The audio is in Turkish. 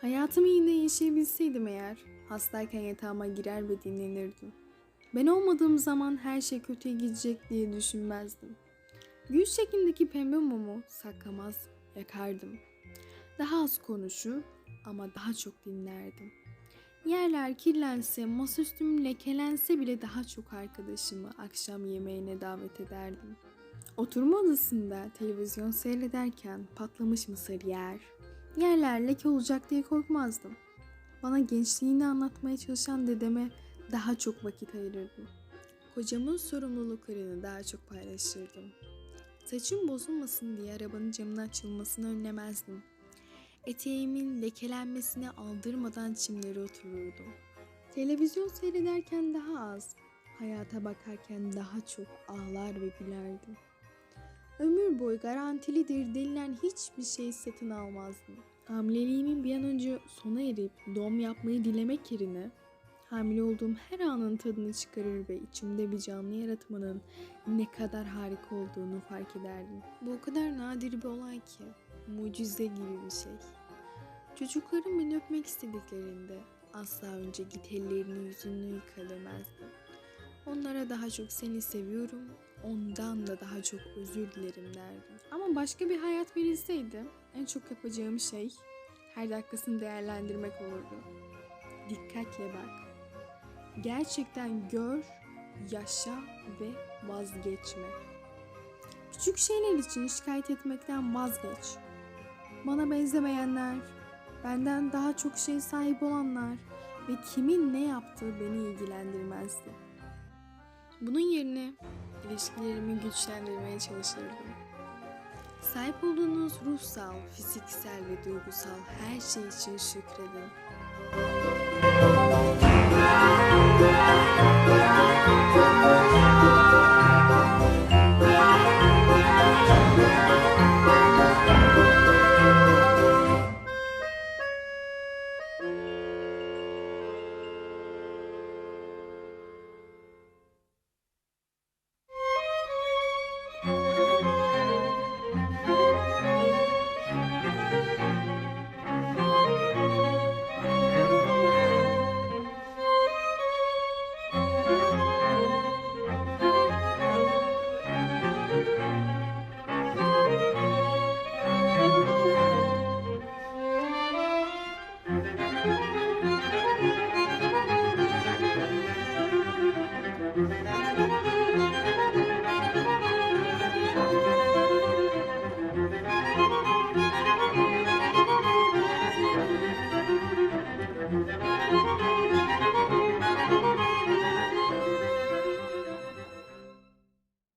Hayatımı yine yaşayabilseydim eğer, hastayken yatağıma girer ve dinlenirdim. Ben olmadığım zaman her şey kötüye gidecek diye düşünmezdim. Gül şeklindeki pembe mumu saklamaz, yakardım. Daha az konuşur ama daha çok dinlerdim. Yerler kirlense, masaüstüm lekelense bile daha çok arkadaşımı akşam yemeğine davet ederdim. Oturma odasında televizyon seyrederken patlamış mısır yer, yerler leke olacak diye korkmazdım. Bana gençliğini anlatmaya çalışan dedeme daha çok vakit ayırırdım. Kocamın sorumluluklarını daha çok paylaşırdım. Saçım bozulmasın diye arabanın camının açılmasını önlemezdim. Eteğimin lekelenmesine aldırmadan çimlere otururdum. Televizyon seyrederken daha az, hayata bakarken daha çok ağlar ve gülerdim. Ömür boyu garantilidir denilen hiçbir şey satın almazdım. Hamileliğimin bir an önce sona erip doğum yapmayı dilemek yerine hamile olduğum her anın tadını çıkarır ve içimde bir canlı yaratmanın ne kadar harika olduğunu fark ederdim. Bu o kadar nadir bir olay ki, mucize gibi bir şey. Çocuklarım beni öpmek istediklerinde asla önce git ellerini yüzünü yıka demezdim. Onlara daha çok seni seviyorum, ondan da daha çok özür dilerim derdim. Ama başka bir hayat verilseydi en çok yapacağım şey her dakikasını değerlendirmek olurdu. Dikkatle bak. Gerçekten gör, yaşa ve vazgeçme. Küçük şeyler için şikayet etmekten vazgeç. Bana benzemeyenler, benden daha çok şey sahip olanlar ve kimin ne yaptığı beni ilgilendirmezdi. Bunun yerine ilişkilerimi güçlendirmeye çalışırdım. Sahip olduğunuz ruhsal, fiziksel ve duygusal her şey için şükredin.